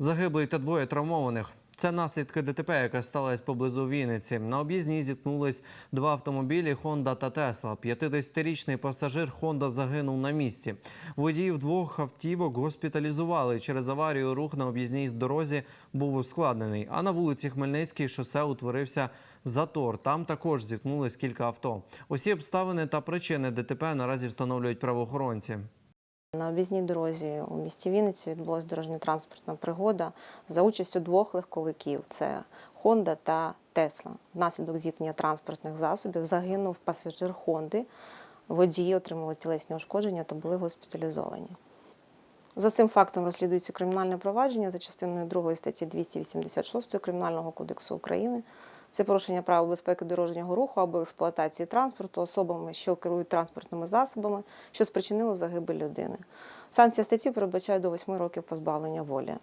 Загиблий та двоє травмованих. Це наслідки ДТП, яка сталася поблизу Вінниці. На об'їзній зіткнулись два автомобілі Honda та Tesla. 50-річний пасажир Honda загинув на місці. Водіїв двох автівок госпіталізували. Через аварію рух на об'їзній дорозі був ускладнений. А на вулиці Хмельницькій шосе утворився затор. Там також зіткнулись кілька авто. Усі обставини та причини ДТП наразі встановлюють правоохоронці. На об'їзній дорозі у місті Вінниці відбулася дорожньо-транспортна пригода за участю двох легковиків: це Honda та Tesla. Внаслідок зіткнення транспортних засобів загинув пасажир Хонди. Водії отримали тілесні ушкодження та були госпіталізовані. За цим фактом розслідується кримінальне провадження за частиною 2 статті 286 Кримінального кодексу України. Це порушення правил безпеки дорожнього руху або експлуатації транспорту особами, що керують транспортними засобами, що спричинило загибель людини. Санкція статті передбачає до 8 років позбавлення волі.